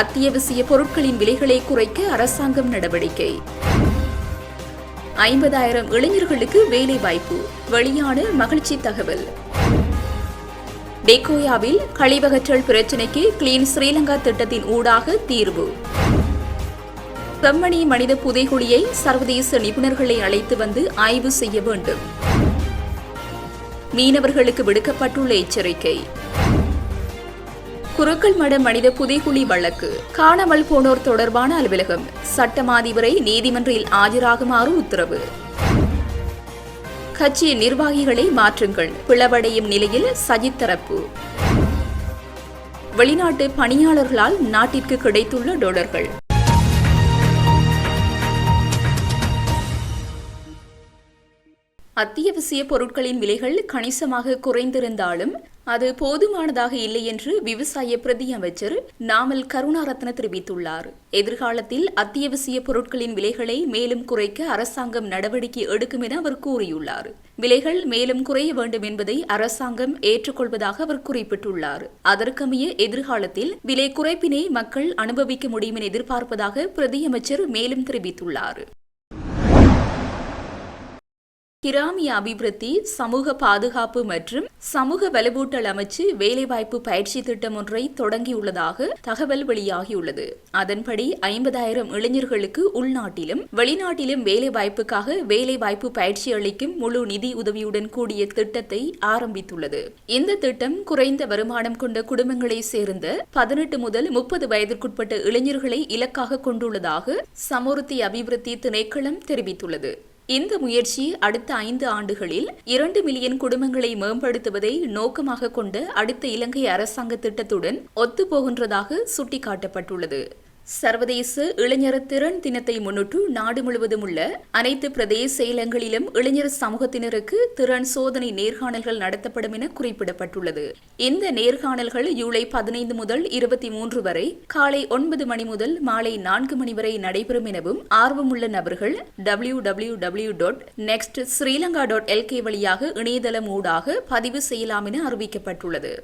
அத்தியாவசிய பொருட்களின் விலைகளை குறைக்க அரசாங்கம் நடவடிக்கை. ஐம்பதாயிரம் இளைஞர்களுக்கு வேலை வாய்ப்பு வெளியான மகிழ்ச்சி தகவல். டெக்கோயாவில் கழிவகற்றல் பிரச்சினைக்கு கிளீன் ஸ்ரீலங்கா திட்டத்தின் ஊடாக தீர்வு. செம்மணி மனித புதைகுழியை சர்வதேச நிபுணர்களை அழைத்து வந்து ஆய்வு செய்ய வேண்டும். மீனவர்களுக்கு விடுக்கப்பட்டுள்ள எச்சரிக்கை. குருக்கள் மட மனித புதைகுழி வழக்கு. காணாமல் போனோர் தொடர்பான அலுவலகம். சட்டமாதிபரை நீதிமன்றில் ஆஜராகுமாறு உத்தரவு. கட்சி நிர்வாகிகளை மாற்றுங்கள். பிளவடையும் நிலையில் சஜித் தரப்பு. வெளிநாட்டு பணியாளர்களால் நாட்டிற்கு கிடைத்துள்ள டொலர்கள். அத்தியாவசிய பொருட்களின் விலைகள் கணிசமாக குறைந்திருந்தாலும் அது போதுமானதாக இல்லை என்று விவசாய பிரதி அமைச்சர் நாமல் கருணாரத்ன தெரிவித்துள்ளார். எதிர்காலத்தில் அத்தியாவசிய பொருட்களின் விலைகளை மேலும் குறைக்க அரசாங்கம் நடவடிக்கை எடுக்கும் என அவர் கூறியுள்ளார். விலைகள் மேலும் குறைய வேண்டும் என்பதை அரசாங்கம் ஏற்றுக்கொள்வதாக அவர் குறிப்பிட்டுள்ளார். அதற்கமைய எதிர்காலத்தில் விலை குறைப்பினை மக்கள் அனுபவிக்க முடியும் என எதிர்பார்ப்பதாக பிரதியமைச்சர் மேலும் தெரிவித்துள்ளார். கிராமிய அபிவிருத்தி சமூக பாதுகாப்பு மற்றும் சமூக வலுவூட்டல் அமைச்சு வேலைவாய்ப்பு பயிற்சி திட்டம் ஒன்றை தொடங்கியுள்ளதாக தகவல் வெளியாகியுள்ளது. அதன்படி ஐம்பதாயிரம் இளைஞர்களுக்கு உள்நாட்டிலும் வெளிநாட்டிலும் வேலைவாய்ப்புக்காக வேலைவாய்ப்பு பயிற்சி அளிக்கும் முழு நிதி உதவியுடன் கூடிய திட்டத்தை ஆரம்பித்துள்ளது. இந்த திட்டம் குறைந்த வருமானம் கொண்ட குடும்பங்களை சேர்ந்த பதினெட்டு முதல் முப்பது வயதிற்குட்பட்ட இளைஞர்களை இலக்காக கொண்டுள்ளதாக சமுர்த்தி அபிவிருத்தி திணைக்களம் தெரிவித்துள்ளது. இந்த முயற்சி அடுத்த ஐந்து ஆண்டுகளில் இரண்டு மில்லியன் குடும்பங்களை மேம்படுத்துவதை நோக்கமாக கொண்ட அடுத்த இலங்கை அரசாங்க திட்டத்துடன் ஒத்துப்போகின்றதாக சுட்டிக்காட்டப்பட்டுள்ளது. சர்வதேச இளைஞர் திறன் தினத்தை முன்னிட்டு நாடு முழுவதும் உள்ள அனைத்து பிரதேச செயலங்களிலும் இளைஞர் சமூகத்தினருக்கு திறன் சோதனை நேர்காணல்கள் நடத்தப்படும் என குறிப்பிடப்பட்டுள்ளது. இந்த நேர்காணல்கள் ஜூலை பதினைந்து முதல் இருபத்தி மூன்று வரை காலை ஒன்பது மணி முதல் மாலை நான்கு மணி வரை நடைபெறும் எனவும் ஆர்வமுள்ள நபர்கள் W W W dot next Sri Lanka dot LK வழியாக இணையதளம் ஊடாக பதிவு செய்யலாம் என அறிவிக்கப்பட்டுள்ளது.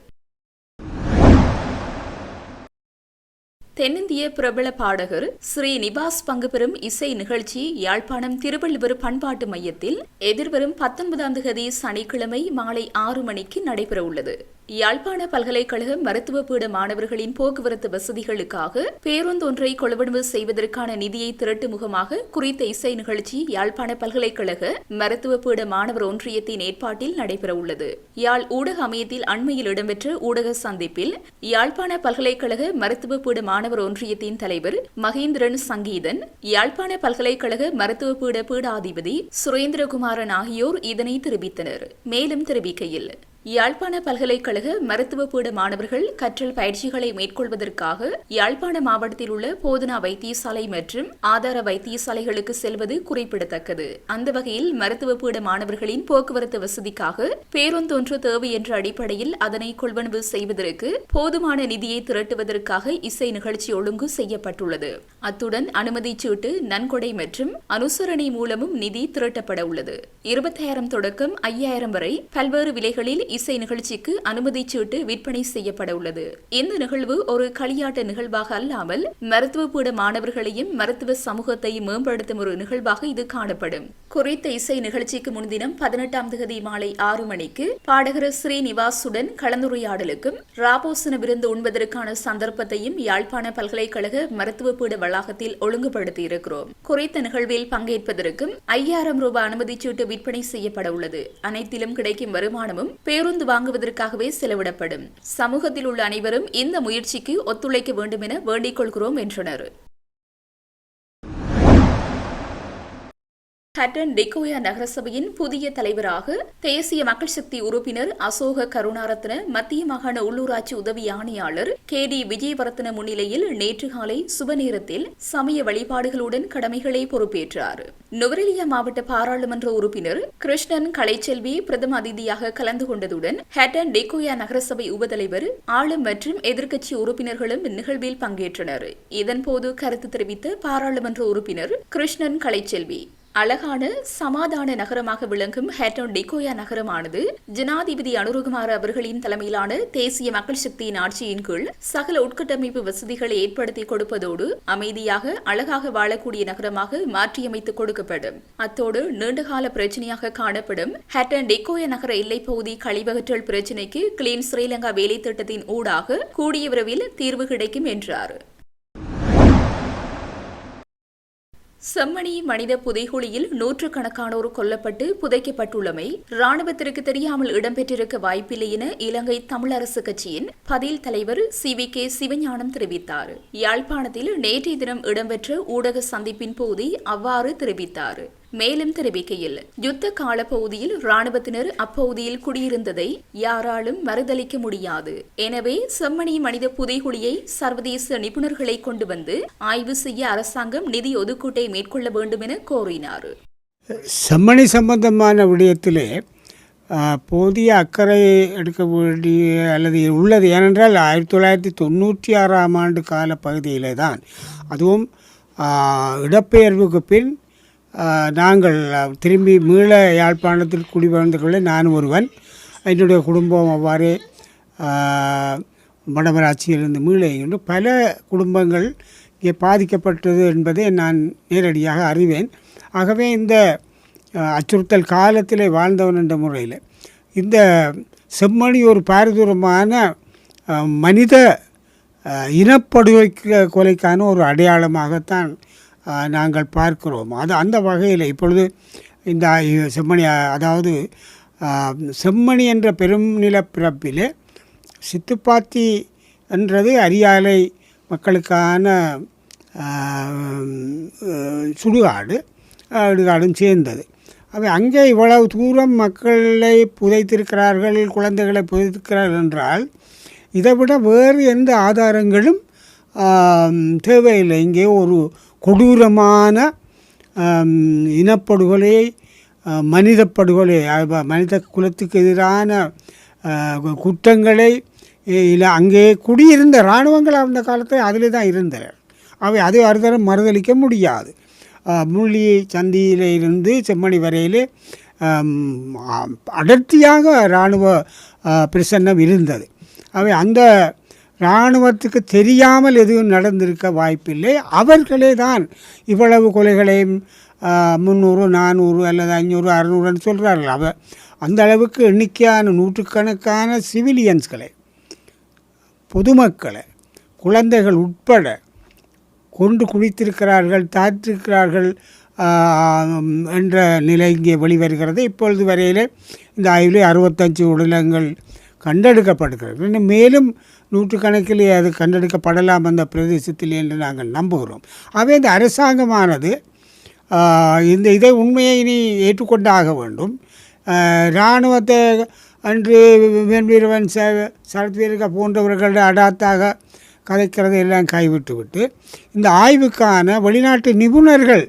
தென்னிந்திய பிரபல பாடகர் ஸ்ரீ நிவாஸ் பங்கு பெறும் இசை நிகழ்ச்சி யாழ்ப்பாணம் திருவள்ளுவர் பண்பாட்டு மையத்தில் எதிர்வரும் பத்தொன்பதாம் தேதி சனிக்கிழமை மாலை ஆறு மணிக்கு நடைபெறவுள்ளது. யாழ்ப்பாண பல்கலைக்கழக மருத்துவ பீட மாணவர்களின் போக்குவரத்து வசதிகளுக்காக பேருந்தொன்றை கொள்வனவு செய்வதற்கான நிதியை திரட்டு முகமாக குறித்த இசை நிகழ்ச்சி யாழ்ப்பாண பல்கலைக்கழக மருத்துவ பீட மாணவர் ஒன்றியத்தின் ஏற்பாட்டில் நடைபெறவுள்ளது. யாழ் ஊடக அமையத்தில் அண்மையில் இடம்பெற்ற ஊடக சந்திப்பில் யாழ்ப்பாண பல்கலைக்கழக மருத்துவ பீட மாணவர் ஒன்றியத்தின் தலைவர் மகேந்திரன் சங்கீதன் யாழ்ப்பாண பல்கலைக்கழக மருத்துவ பீட பீடாதிபதி சுரேந்திரகுமாரன் ஆகியோர் இதனை தெரிவித்தனர். மேலும் தெரிவிக்கையில் யாழ்ப்பாண பல்கலைக்கழக மருத்துவ பீட மாணவர்கள் கற்றல் பயிற்சிகளை மேற்கொள்வதற்காக யாழ்ப்பாண மாவட்டத்தில் உள்ள போதனா வைத்தியசாலை மற்றும் ஆதார வைத்தியசாலைகளுக்கு செல்வது குறிப்பிடத்தக்கது. அந்த வகையில் மருத்துவ பீட மாணவர்களின் போக்குவரத்து வசதிக்காக பேருந்தொன்று தேவை என்ற அடிப்படையில் அதனை கொள்வனவு செய்வதற்கு போதுமான நிதியை திரட்டுவதற்காக இசை நிகழ்ச்சி ஒழுங்கு செய்யப்பட்டுள்ளது. அத்துடன் அனுமதி சீட்டு நன்கொடை மற்றும் அனுசரணை மூலமும் நிதி திரட்டப்பட உள்ளது. இருபத்தாயிரம் தொடக்கம் ஐயாயிரம் வரை பல்வேறு விலைகளில் இசை நிகழ்ச்சிக்கு அனுமதி சீட்டு விற்பனை செய்யப்பட உள்ளது. இந்த நிகழ்வு ஒரு களியாட்ட நிகழ்வாக அல்லாமல் மருத்துவ பீட மாணவர்களையும் மருத்துவ சமூகத்தையும் மேம்படுத்தும் ஒரு நிகழ்வாக இது காணப்படும். குறித்த இசை நிகழ்ச்சிக்கு முன்தினம் பதினெட்டாம் தேதி மாலை ஆறு மணிக்கு பாடகர் ஸ்ரீநிவாசுடன் கலந்துரையாடலுக்கும் ராபோசன விருந்து உண்பதற்கான சந்தர்ப்பத்தையும் யாழ்ப்பாண பல்கலைக்கழக மருத்துவ பீட வளாகத்தில் ஒழுங்குபடுத்தி இருக்கிறோம் குறித்த நிகழ்வில் பங்கேற்பதற்கும் ஐயாயிரம் ரூபாய் அனுமதி சீட்டு விற்பனை செய்யப்பட உள்ளது. அனைத்திலும் கிடைக்கும் வருமானமும் பேருந்து வாங்குவதற்காகவே செலவிடப்படும். சமூகத்தில் உள்ள அனைவரும் இந்த முயற்சிக்கு ஒத்துழைக்க வேண்டும் என வேண்டிக் கொள்கிறோம் என்றனர். ஹட்டன் டெக்கோயா நகரசபையின் புதிய தலைவராக தேசிய மக்கள் சக்தி உறுப்பினர் அசோக கருணாரத்ன மத்திய மாகாண உள்ளூராட்சி உதவி ஆணையாளர் கே டி விஜயவரத்ன முன்னிலையில் நேற்று காலை சுபநேரத்தில் சமய வழிபாடுகளுடன் கடமைகளை பொறுப்பேற்றார். நுவரெலியா மாவட்ட பாராளுமன்ற உறுப்பினர் கிருஷ்ணன் கலைச்செல்வி பிரதம அதிதியாக கலந்து கொண்டதுடன் ஹட்டன் டெக்கோயா நகரசபை உபதலைவர் ஆளும் மற்றும் எதிர்க்கட்சி உறுப்பினர்களும் நிகழ்வில் பங்கேற்றனர். இதன்போது கருத்து தெரிவித்த பாராளுமன்ற உறுப்பினர் கிருஷ்ணன் கலைச்செல்வி. அழகான சமாதான நகரமாக விளங்கும் ஹேட்டோன் டிகோயா நகரமானது ஜனாதிபதி அனுருகுமார் அவர்களின் தலைமையிலான தேசிய மக்கள் சக்தியின் ஆட்சியின் கீழ் சகல உட்கட்டமைப்பு வசதிகளை ஏற்படுத்தி கொடுப்பதோடு அமைதியாக அழகாக வாழக்கூடிய நகரமாக மாற்றியமைத்து கொடுக்கப்படும். அத்தோடு நீண்டகால பிரச்சனையாக காணப்படும் ஹேட்டன் டிகோயா நகர எல்லைப் பகுதி கழிவகற்றல் பிரச்சினைக்கு கிளீன் ஸ்ரீலங்கா வேலை திட்டத்தின் ஊடாக கூடிய விரைவில் தீர்வு கிடைக்கும் என்றார். செம்மணி மனித புதைகுழியில் நூற்றுக்கணக்கானோர் கொல்லப்பட்டு புதைக்கப்பட்டுள்ளமை ராணுவத்திற்கு தெரியாமல் இடம்பெற்றிருக்க வாய்ப்பில்லை என இலங்கை தமிழரசு கட்சியின் பதில் தலைவர் சி வி கே சிவஞானம் தெரிவித்தார். யாழ்ப்பாணத்தில் நேற்றைய தினம் இடம்பெற்ற ஊடக சந்திப்பின் போது அவ்வாறு தெரிவித்தார். மேலும் தெரிவிக்கையில் யுத்த கால பகுதியில் ராணுவத்தினர் அப்பகுதியில் குடியிருந்ததை யாராலும் மறுதளிக்க முடியாது. எனவே செம்மணி மனித புதைகுழியை சர்வதேச நிபுணர்களை கொண்டு வந்து ஆய்வு செய்ய அரசாங்கம் நிதி ஒதுக்கீட்டை மேற்கொள்ள வேண்டும் என கோரினார். செம்மணி சம்பந்தமான விடயத்திலே போதிய அக்கறை எடுக்க வேண்டிய அல்லது உள்ளது ஏனென்றால் ஆயிரத்தி தொள்ளாயிரத்தி தொண்ணூற்றி ஆறாம் ஆண்டு கால பகுதியிலே தான். அதுவும் இடப்பெயர்வுக்கு பின் நாங்கள் திரும்பி மீள யாழ்ப்பாணத்தில் குடிபெயர்ந்தவர்களே நான் ஒருவன். என்னுடைய குடும்பம் அவ்வாறே மடமராட்சியிலிருந்து வடமராட்சியிலிருந்து மீள என்று பல குடும்பங்கள் இங்கே பாதிக்கப்பட்டது என்பதை நான் நேரடியாக அறிவேன். ஆகவே இந்த அச்சுறுத்தல் காலத்தில் வாழ்ந்தவன் என்ற முறையில் இந்த செம்மணி ஒரு பாரதூரமான மனித அஹ், கொலைக்கான ஒரு அடையாளமாகத்தான் நாங்கள் பார்க்கிறோம். அது அந்த வகையில் இப்பொழுது இந்த செம்மணி அதாவது செம்மணி என்ற பெரும் நிலப்பிறப்பிலே சித்துப்பாத்தி என்றது அரியாலை மக்களுக்கான சுடுகாடு சுடுகாடும் சேர்ந்தது. அவை அங்கே இவ்வளவு தூரம் மக்களை புதைத்திருக்கிறார்கள் குழந்தைகளை புதைத்திருக்கிறார்கள் என்றால் இதை விட வேறு எந்த ஆதாரங்களும் தேவையில்லை. இங்கே ஒரு கொடூரமான இனப்படுகொலை மனிதப்படுகொலை மனித படுகொலை மனித குலத்துக்கு எதிரான குற்றங்களை இல்லை அங்கே குடியிருந்த இராணுவங்கள் அந்த காலத்தில் அதில் தான் இருந்தனர். அவை அதை அறுதரம் மறுதளிக்க முடியாது. முள்ளி சந்தியிலிருந்து செம்மணி வரையிலே அடர்த்தியாக இராணுவ பிரசன்னம் இருந்தது. அவை அந்த இராணுவத்துக்கு தெரியாமல் எதுவும் நடந்திருக்க வாய்ப்பில்லை. அவர்களே தான் இவ்வளவு கொலைகளையும் முந்நூறு நானூறு அல்லது ஐநூறு அறநூறுன்னு சொல்கிறார்கள் அவ அந்த அளவுக்கு எண்ணிக்கையான நூற்றுக்கணக்கான சிவிலியன்ஸ்களை பொதுமக்களை குழந்தைகள் உட்பட கொண்டு குடித்திருக்கிறார்கள் தாத்திருக்கிறார்கள் என்ற நிலை இங்கே வெளிவருகிறது. இப்பொழுது வரையிலே இந்த ஆய்வில் அறுபத்தஞ்சு உடலங்கள் கண்டெடுக்கப்படுகிறது. இன்னும் மேலும் நூற்றுக்கணக்கிலே அது கண்டெடுக்கப்படலாம் அந்த பிரதேசத்தில் என்று நாங்கள் நம்புகிறோம். ஆகவே இந்த அரசாங்கமானது இந்த இதை உண்மையை இனி ஏற்றுக்கொண்டாக வேண்டும். இராணுவத்தை அன்று வெண்வீரவன் ச சரத்வீரக போன்றவர்கள் அடாத்தாக கதைக்கிறதை எல்லாம் கைவிட்டுவிட்டு இந்த ஆய்வுக்கான வெளிநாட்டு நிபுணர்கள்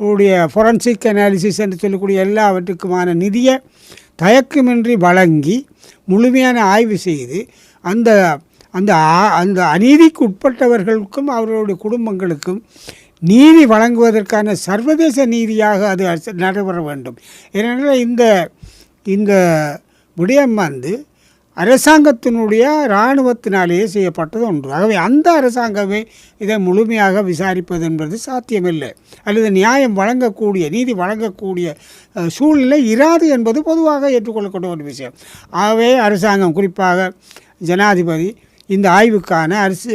உடைய ஃபொரன்சிக் அனாலிசிஸ் என்று சொல்லக்கூடிய எல்லாவற்றுக்குமான நிதியை தயக்கமின்றி வழங்கி முழுமையான ஆய்வு செய்து அந்த அந்த அந்த அநீதிக்கு உட்பட்டவர்களுக்கும் அவர்களுடைய குடும்பங்களுக்கும் நீதி வழங்குவதற்கான சர்வதேச நீதியாக அது நடைபெற வேண்டும். ஏனென்றால் இந்த இந்த விடயம் வந்து அரசாங்கத்தினுடைய இராணுவத்தினாலேயே செய்யப்பட்டது ஒன்று. ஆகவே அந்த அரசாங்கமே இதை முழுமையாக விசாரிப்பது என்பது சாத்தியமில்லை. அல்லது நியாயம் வழங்கக்கூடிய நீதி வழங்கக்கூடிய சூழ்நிலை இராது என்பது பொதுவாக ஏற்றுக்கொள்ளக்கூடிய ஒரு விஷயம். ஆகவே அரசாங்கம் குறிப்பாக ஜனாதிபதி இந்த ஆய்வுக்கான அரசு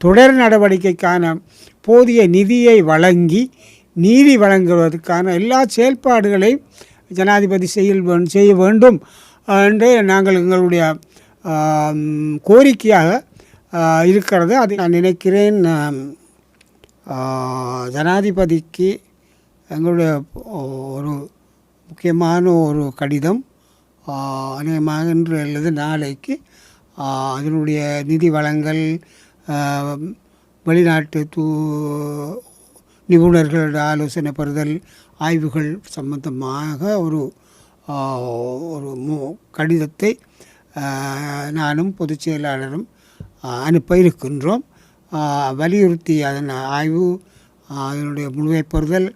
தொடர் நடவடிக்கைக்கான போதிய நிதியை வழங்கி நீதி வழங்குவதற்கான எல்லா செயல்பாடுகளையும் ஜனாதிபதி செய்ய செய்ய வேண்டும் என்று நாங்கள் எங்களுடைய கோரிக்கையாக இருக்கிறது. அதை நான் நினைக்கிறேன் ஜனாதிபதிக்கு எங்களுடைய ஒரு முக்கியமான ஒரு கடிதம் அநேகமாக இன்று அல்லது நாளைக்கு அதனுடைய நிதி வளங்கள் வெளிநாட்டு தூ நிபுணர்களோட ஆலோசனை பெறுதல் ஆய்வுகள் சம்பந்தமாக ஒரு ஒரு மு கடிதத்தை நானும் பொதுச் செயலாளரும் அனுப்ப இருக்கின்றோம். வலியுறுத்தி அதன் ஆய்வு அதனுடைய முழுமை பெறுதல்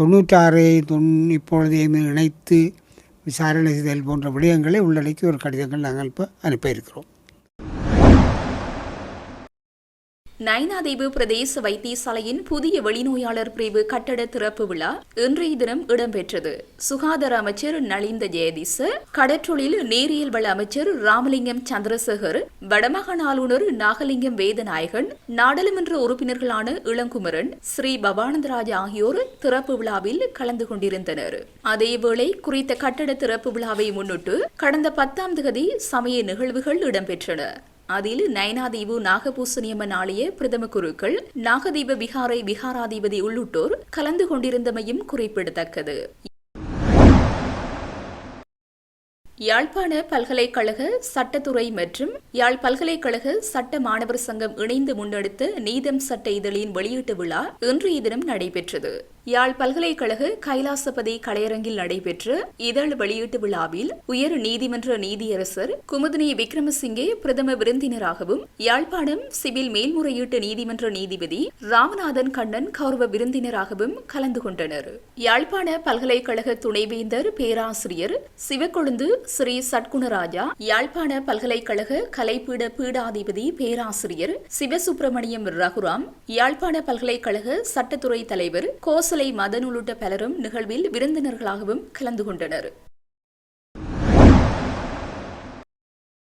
தொண்ணூற்றாறை தொன் இப்பொழுதையும் இணைத்து விசாரணை செய்தல் போன்ற விடயங்களை உள்ளடக்கி ஒரு கடிதங்கள் நாங்கள் இப்போ அனுப்பியிருக்கிறோம். நைனாதீவு பிரதேச வைத்தியசாலையின் புதிய வெளிநோயாளர் பிரிவு கட்டட திறப்பு விழா இன்றைய தினம் இடம்பெற்றது. சுகாதார அமைச்சர் நலிந்த ஜெயதிச கடற்றொழில் நேரியல் வள அமைச்சர் ராமலிங்கம் சந்திரசேகர் வடமாகாண ஆளுநர் நாகலிங்கம் வேதநாயகன் நாடாளுமன்ற உறுப்பினர்களான இளங்குமரன் ஸ்ரீ பவானந்தராஜ் ஆகியோர் திறப்பு விழாவில் கலந்து கொண்டிருந்தனர். அதேவேளை குறித்த கட்டட திறப்பு விழாவை முன்னிட்டு கடந்த பத்தாம் தேதி சமய நிகழ்வுகள் இடம்பெற்றன. அதில் நயனாதீவு நாகபூசணியம்மன் ஆலய பிரதம குருக்கள் நாகதீப விகாரை விகாராதிபதி உள்ளிட்டோர் கலந்து கொண்டிருந்தமையும் குறிப்பிடத்தக்கது. யாழ்ப்பாண பல்கலைக்கழக சட்டத்துறை மற்றும் யாழ் பல்கலைக்கழக சட்ட மாணவர் சங்கம் இணைந்து முன்னெடுத்த நீதம் சட்ட இதழின் வெளியீட்டு விழா இன்றைய தினம் நடைபெற்றது. யாழ் பல்கலைக்கழக கைலாசபதி கலையரங்கில் நடைபெற்ற இதழ் வெளியீட்டு விழாவில் உயர் நீதிமன்ற நீதியரசர் குமுதினி விக்ரமசிங்கே பிரதம விருந்தினராகவும் யாழ்ப்பாணம் சிவில் மேல்முறையீட்டு நீதிமன்ற நீதிபதி ராமநாதன் கண்ணன் கௌரவ விருந்தினராகவும் கலந்து கொண்டனர். யாழ்ப்பாண பல்கலைக்கழக துணைவேந்தர் பேராசிரியர் சிவக்கொழுந்து ஸ்ரீ சட்குணராஜா யாழ்ப்பாண பல்கலைக்கழக கலைப்பீட பீடாதிபதி பேராசிரியர் சிவசுப்பிரமணியம் ரகுராம் யாழ்ப்பாண பல்கலைக்கழக சட்டத்துறை தலைவர் கோசலை மதன் உள்ளிட்ட பலரும் நிகழ்வில் விருந்தினர்களாகவும் கலந்து கொண்டனர்.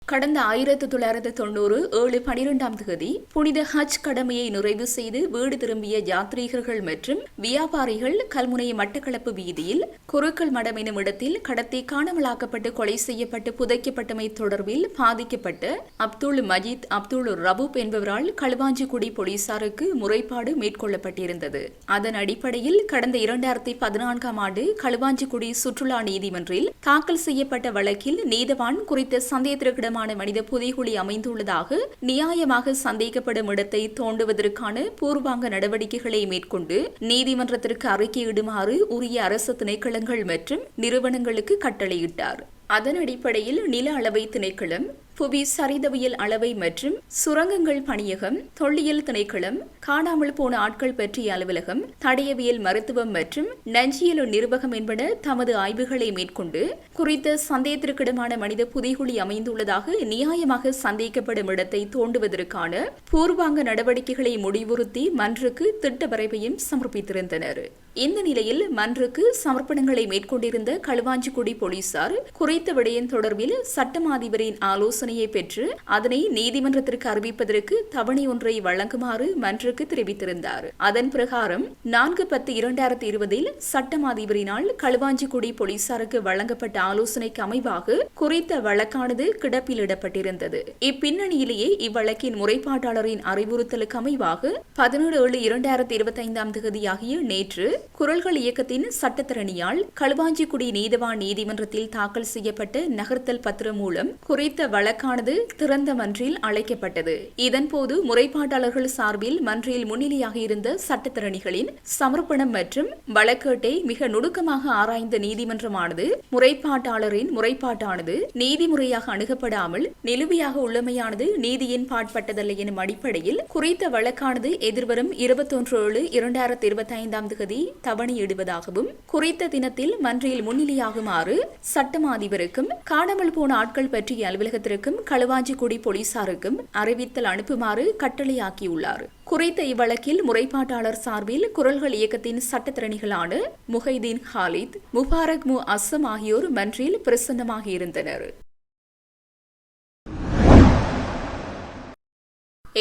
கடந்த ஆயிரத்து தொள்ளாயிரத்து தொண்ணூறு ஏழு பனிரெண்டாம் தேதி புனித ஹஜ் கடமையை நிறைவு செய்து வீடு திரும்பிய யாத்ரீகர்கள் மற்றும் வியாபாரிகள் கல்முனை மட்டக்களப்பு வீதியில் குருக்கள் மடம் எனும் இடத்தில் கடத்தி காணாமலாக்கப்பட்டு கொலை செய்யப்பட்டு புதைக்கப்பட்டமை தொடர்பில் பாதிக்கப்பட்ட அப்துல் மஜீத் அப்துல் ரபூப் என்பவரால் களுவாஞ்சிக்குடி போலீசாருக்கு முறைப்பாடு மேற்கொள்ளப்பட்டிருந்தது. அதன் அடிப்படையில் கடந்த இரண்டாயிரத்தி பதினான்காம் ஆண்டு களுவாஞ்சிக்குடி சுற்றுலா நீதிமன்றில் தாக்கல் செய்யப்பட்ட வழக்கில் நீதவான் குறித்த சந்தேகத்திற்கிடம் விதமான மனித புதைகுழி அமைந்துள்ளதாக நியாயமாக சந்தேகப்படும் இடத்தை தோண்டுவதற்கான பூர்வாங்க நடவடிக்கைகளை மேற்கொண்டு நீதிமன்றத்திற்கு அறிக்கையிடுமாறு உரிய அரசு திணைக்களங்கள் மற்றும் நிறுவனங்களுக்கு கட்டளையிட்டார். அதன் அடிப்படையில் நில அளவை திணைக்களம் புவி சரிதவியல் அளவை மற்றும் சுரங்கங்கள் பணியகம் தொல்லியல் திணைக்களம் காணாமல் போன ஆட்கள் பற்றிய அலுவலகம் தடயவியல் மருத்துவம் மற்றும் நஞ்சியல் நிர்வாகம் என்பன தமது ஆய்வுகளை மேற்கொண்டு குறித்த சந்தேகத்திற்கிடமான மனித புதைகுழி அமைந்துள்ளதாக நியாயமாக சந்தேகிக்கப்படும் இடத்தை தோண்டுவதற்கான பூர்வாங்க நடவடிக்கைகளை முடிவுறுத்தி மன்றுக்கு திட்ட வரைவையும் சமர்ப்பித்திருந்தனர். இந்த நிலையில் மன்றுக்கு சமர்ப்பணங்களை மேற்கொண்டிருந்த களுவாஞ்சிக்குடி போலீசார் குறித்த விடயம் தொடர்பில் சட்டமாதிபரின் ஆலோசனையை பெற்று அதனை நீதிமன்றத்திற்கு அறிவிப்பதற்கு தவணை ஒன்றை வழங்குமாறு மன்றுக்கு தெரிவித்திருந்தார். அதன் பிரகாரம் நான்கு பத்து இரண்டாயிரத்தி இருபதில் சட்டமாதிபரினால் களுவாஞ்சிக்குடி போலீசாருக்கு வழங்கப்பட்ட ஆலோசனைக்கு அமைவாக குறித்த வழக்கானது கிடப்பிலிடப்பட்டிருந்தது இப்பின்னணியிலேயே இவ்வழக்கின் முறைப்பாட்டாளரின் அறிவுறுத்தலுக்கு அமைவாக பதினேழு ஏழு இரண்டாயிரத்தி இருபத்தி ஐந்தாம் தேதியாகிய நேற்று குரல்கள் இயக்கத்தின் சட்டத்திறனியால் களுவாஞ்சிக்குடி நீதவான் நீதிமன்றத்தில் தாக்கல் செய்யப்பட்ட நகர்த்தல் பத்திரம் மூலம் குறித்த வழக்கானது திறந்த மன்றில் அழைக்கப்பட்டது. இதன்போது முறைப்பாட்டாளர்கள் சார்பில் மன்றில் முன்னிலையாக இருந்த சட்டத்திறனிகளின் சமர்ப்பணம் மற்றும் வழக்கேட்டை மிக நுணுக்கமாக ஆராய்ந்த நீதிமன்றமானது முறைப்பாட்டாளரின் முறைப்பாட்டானது நீதிமுறையாக அணுகப்படாமல் நிலுவையாக உள்ளமையானது நீதியின் பாட்பட்டதல்ல எனும் அடிப்படையில் குறித்த வழக்கானது எதிர்வரும் இருபத்தொன்று ஏழு இரண்டாயிரத்தி இருபத்தி ஐந்தாம் தேதி தவணையிடுவதாகவும் குறித்த தினத்தில் மன்றில் முன்னிலையாகுமாறு சட்டம் அதிபருக்கும் காணாமல் போன ஆட்கள் பற்றிய அலுவலகத்திற்கும் களுவாஞ்சிக்குடி போலீசாருக்கும் அறிவித்தல் அனுப்புமாறு கட்டளையாக்கியுள்ளார். குறித்த இவ்வழக்கில் முறைப்பாட்டாளர் சார்பில் குரல்கள் இயக்கத்தின் சட்டத்திறனிகளான முஹைதீன் ஹாலித் முபாரக் மு அஸ்ஸம் ஆகியோர் மன்றில் பிரசன்னமாக இருந்தனர்.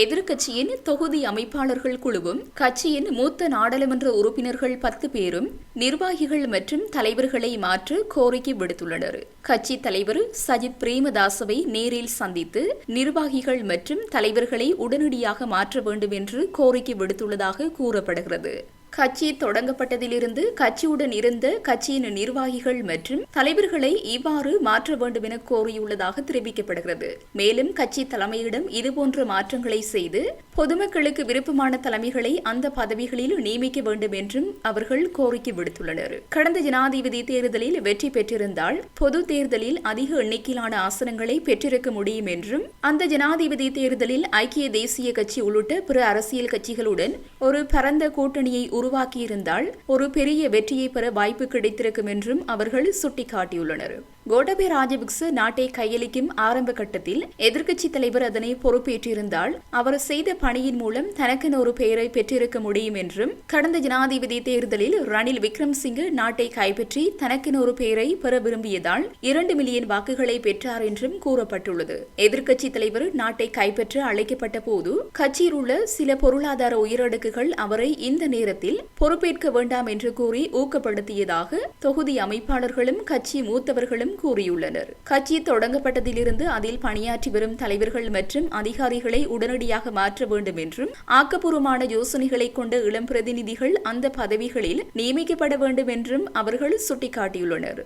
எதிர்க்கட்சியின் தொகுதி அமைப்பாளர்கள் குழுவும் கட்சியின் மூத்த நாடாளுமன்ற உறுப்பினர்கள் பத்து பேரும் நிர்வாகிகள் மற்றும் தலைவர்களை மாற்ற கோரிக்கை விடுத்துள்ளனர். கட்சி தலைவர் சஜித் பிரேமதாசவை நேரில் சந்தித்து நிர்வாகிகள் மற்றும் தலைவர்களை உடனடியாக மாற்ற வேண்டும் என்று கோரிக்கை விடுத்துள்ளதாக கூறப்படுகிறது. கட்சி தொடங்கப்பட்டதிலிருந்து கட்சியுடன் இருந்த கட்சியின் நிர்வாகிகள் மற்றும் தலைவர்களை இவ்வாறு மாற்ற வேண்டும் என கோரியுள்ளதாக தெரிவிக்கப்படுகிறது. மேலும் கட்சி தலைமையிடம் இதுபோன்ற மாற்றங்களை செய்து பொதுமக்களுக்கு விருப்பமான தலைமைகளை அந்த பதவிகளில் நியமிக்க வேண்டும் என்றும் அவர்கள் கோரிக்கை விடுத்துள்ளனர். கடந்த ஜனாதிபதி தேர்தலில் வெற்றி பெற்றிருந்தால் பொது தேர்தலில் அதிக எண்ணிக்கையிலான ஆசனங்களை பெற்றிருக்க முடியும் என்றும் அந்த ஜனாதிபதி தேர்தலில் ஐக்கிய தேசிய கட்சி உள்ளிட்ட பிற அரசியல் கட்சிகளுடன் ஒரு பரந்த கூட்டணியை உருவாக்கியிருந்தால் ஒரு பெரிய வெற்றியை பெற வாய்ப்பு கிடைத்திருக்கும் என்றும் அவர்கள் சுட்டிக்காட்டியுள்ளனர். கோடபே ராஜபக்ச நாட்டை கையளிக்கும் ஆரம்ப கட்டத்தில் எதிர்க்கட்சி தலைவர் அதனை பொறுப்பேற்றிருந்தால் அவர் செய்த பணியின் மூலம் தனக்கென ஒரு பெயரை பெற்றிருக்க முடியும் என்றும் கடந்த ஜனாதிபதி தேர்தலில் ரணில் விக்ரம்சிங்கே நாட்டை கைப்பற்றி தனக்கென ஒரு பெயரை பெற விரும்பியதால் இரண்டு மில்லியன் வாக்குகளை பெற்றார் என்றும் கூறப்பட்டுள்ளது. எதிர்க்கட்சி தலைவர் நாட்டை கைப்பற்ற அழைக்கப்பட்ட போது கட்சியில் உள்ள சில பொருளாதார உயரடுக்குகள் அவரை இந்த நேரத்தில் பொறுப்பேற்க வேண்டாம் என்று கூறி ஊக்கப்படுத்தியதாக தொகுதி அமைப்பாளர்களும் கட்சி மூத்தவர்களும் கூறியுள்ளனர். கட்சி தொடங்கப்பட்டதிலிருந்து அதில் பணியாற்றி வரும் தலைவர்கள் மற்றும் அதிகாரிகளை உடனடியாக மாற்ற வேண்டும் என்றும் ஆக்கப்பூர்வமான யோசனைகளை கொண்ட இளம் பிரதிநிதிகள் அந்த பதவிகளில் நியமிக்கப்பட வேண்டும் என்றும் அவர்கள் சுட்டிக்காட்டியுள்ளனர்.